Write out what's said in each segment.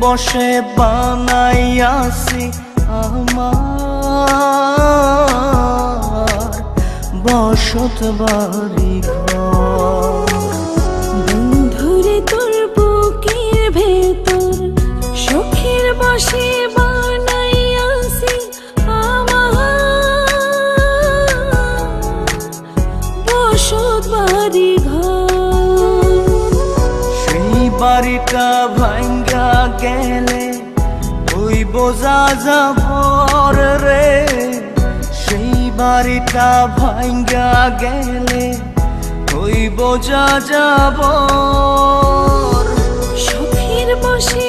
বসে বানাইয়াছি আমার বসত বাড়ি ঘর। বন্ধুরে তোর বুকের ভেতর সুখের বসে বানাইয়াছি আমার বসত বাড়ি ঘর। সেই বাড়িটা ওই বোঝা যাবর রে সেই বাড়িটা ভাঙ্গা গেলে ওই বোঝা যাবর? সুখের বসে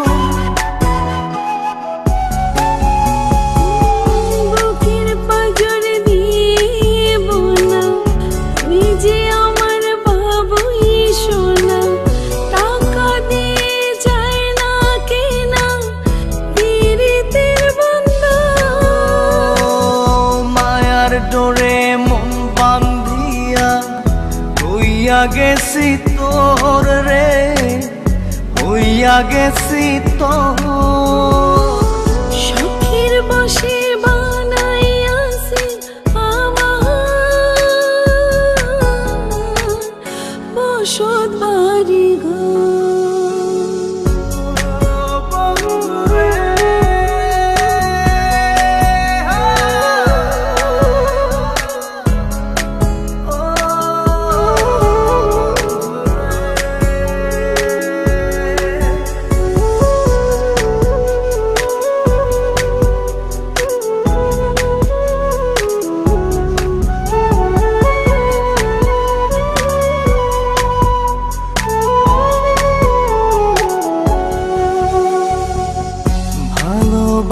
গেছি তোর রে হইয়া গেছি তোর। সুখের বসে আমার। বসত বাড়ি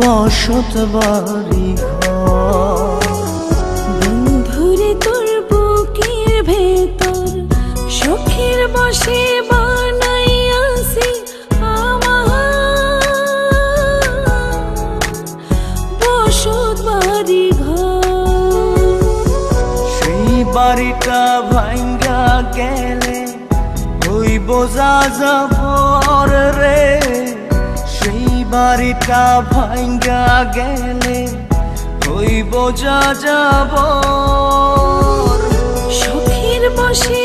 বসত বাড়ি বন্ধুরে তোর বুকের ভেতর সুখের বসে বানাইয়াছি আমার। বসত বাড়ি সেই বাড়িটা ভাঙ্গা গেলে ওই বোঝা যাব রে। সেই বাড়িটা ভাঙ্গা গেলে কই বোঝা যাব। সুখের বসে